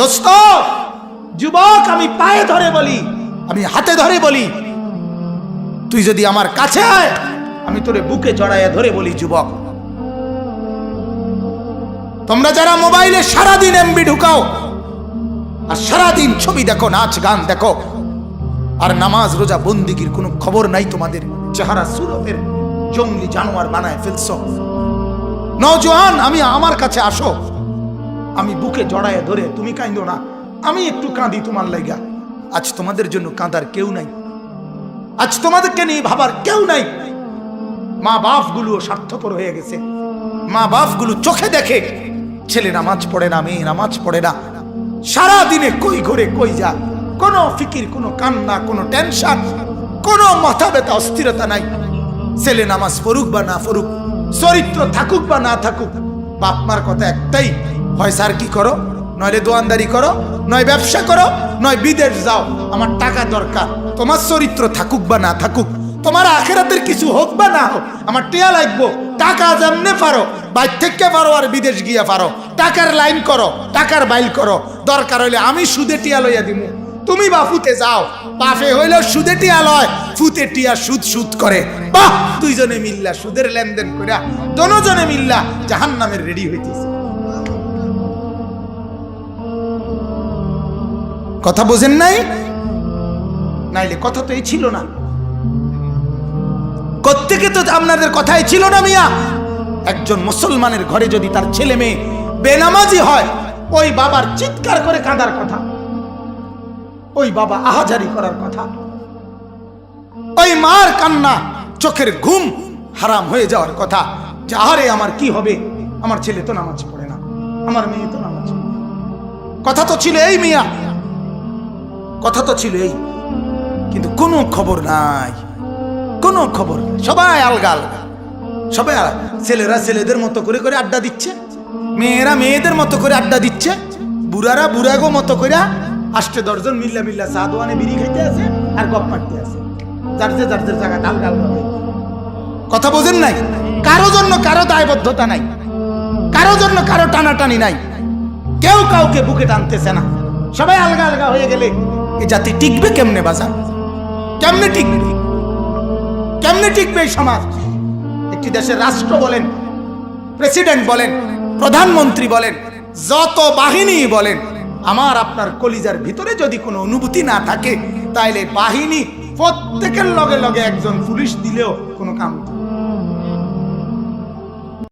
দোস্ত, যুবক, আমি পায়ে ধরে বলি, আমি হাতে ধরে বলি, তুই যদি আমার কাছে আয়, আমি তোরে বুকে জড়াইয়া ধরে বলি, যুবক। তোমরা যারা মোবাইলে সারাদিন এমবি ঢুকাও, আর সারাদিন ছবি দেখো, নাচ, গান দেখো, আর নামাজ, রোজা, বন্দিগির কোনো খবর নাই তোমাদের, চেহারা সুরতের জঙ্গলি জানোয়ার বানায় ফেলছ। নজওয়ান আমি আমার কাছে আসো। আমি বুকে জড়ায় ধরে তুমি কাঁদো না। আমি একটু কাঁদি তোমার লাইগা। আজ তোমাদের জন্য কাঁদার কেউ নাই। আজ তোমাদেরকে নিয়ে ভাবার কেউ নাই। মা বাপগুলো স্বার্থপর হয়ে গেছে। মা বাপগুলো চোখে দেখে, ছেলে নামাজ পড়ে না, মেয়ে নামাজ পড়ে না। সারা দিনে কই ঘরে কই যা। কোনো ফিকির, কোনো কান্না, কোনো টেনশন, কোনো মাথা ব্যথা অস্থিরতা নাই। ছেলে নামাজ পড়ুক বা না পড়ুক, চরিত্র থাকুক বা না থাকুক বাপ মার কথা একটাই হয় স্যার, কি করো? নইলে দোয়ানদারি করো, নয় ব্যবসা করো, নয় বিদেশ যাও। আমার টাকা দরকার। তোমার চরিত্র থাকুক বা না থাকুক, তোমার আখেরাতের কিছু হোক বা না হোক, আমার টিয়া লাগবো। টাকা যেমনে পারো, বাইর থেকে পারো আর বিদেশ গিয়া পারো। টাকার লাইন করো, টাকার বাইল করো। দরকার হইলে আমি সুদে টিয়া লইয়া দিমু। তুমি বা ফুতে যাও। বাপে হইলে সুদে টিয়া লয়, ফুতে টিয়া সুদ সুদ করে। বাহ! দুইজনে মিল্লা সুদের লেনদেন করিয়া দনোজনে মিল্লা জাহান নামের রেডি হইতেছে। কথা বোঝেন নাই? নাইলে কথা তো এই ছিল না। প্রত্যেকে তো আপনাদের কথাই ছিল না মিয়া? একজন মুসলমানের ঘরে যদি তার ছেলে মেয়ে বেনামাজি হয়, ওই বাবার চিৎকার করে কাঁদার কথা, ওই বাবা আহাজারি করার কথা, ওই মার কান্না, চোখের ঘুম হারাম হয়ে যাওয়ার কথা যে আরে আমার কি হবে? আমার ছেলে তো নামাজ পড়ে না, আমার মেয়ে তো নামাজ কথা তো ছিল এই মিয়া কথা তো ছিল এই, কিন্তু কোনো খবর নাই। কোনো খবর। সবাই আলগা আলগা। সবাই। ছেলেরা ছেলেদের মতো করে করে আড্ডা দিচ্ছে। মেয়েরা মেয়েদের মতো করে আড্ডা দিচ্ছে। বুড়ারা বুড়াগো মতো করে আষ্টে দশজন মিল্লা মিল্লা চা দোয়ানে বিড়ি খাইতে আছে আর গপ মারতে আছে যার যে জায়গা আলগা হয়ে। কথা বোঝেন নাই? কারও জন্য কারও দায়বদ্ধতা নাই। কারও জন্য কারও টানাটানি নাই। কেউ কাউকে বুকে টানতেছে না। সবাই আলগা আলগা হয়ে গেলে এ জাতি টিকবে কেমনে বাজার কেমনে টিকবে কেমনে টিকবে এই সমাজ একটি দেশের রাষ্ট্র বলেন, প্রেসিডেন্ট বলেন, প্রধানমন্ত্রী বলেন, যত বাহিনী বলেন, আমার আপনার কলিজার ভিতরে যদি কোনো অনুভূতি না থাকে, তাইলে বাহিনী প্রত্যেকের লগে লগে একজন পুলিশ দিলেও কোনো কাম।